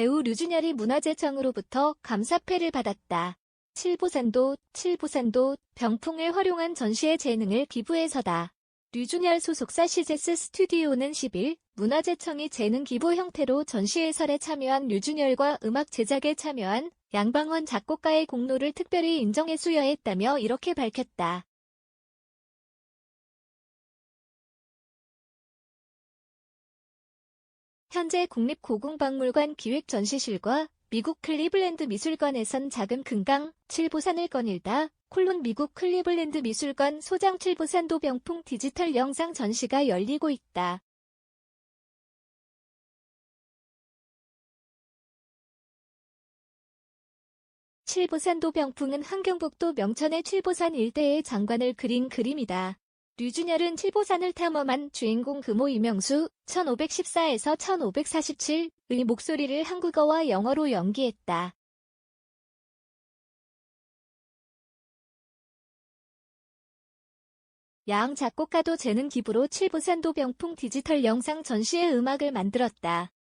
배우 류준열이 문화재청으로부터 감사패를 받았다. 칠보산도, 칠보산도, 병풍을 활용한 전시의 재능을 기부해서다. 류준열 소속사 시제스 스튜디오는 10일 문화재청이 재능 기부 형태로 전시 해설에 참여한 류준열과 음악 제작에 참여한 양방원 작곡가의 공로를 특별히 인정해 수여했다며 이렇게 밝혔다. 현재 국립고궁박물관 기획전시실과 미국 클리블랜드 미술관에선 작은 금강, 칠보산을 거닐다 콜론 미국 클리블랜드 미술관 소장 칠보산도 병풍 디지털 영상 전시가 열리고 있다. 칠보산도 병풍은 환경북도 명천의 칠보산 일대의 장관을 그린 그림이다. 류준열은 칠보산을 탐험한 주인공 금호 이명수 1514에서 1547의 목소리를 한국어와 영어로 연기했다. 양 작곡가도 재능 기부로 칠보산도 병풍 디지털 영상 전시의 음악을 만들었다.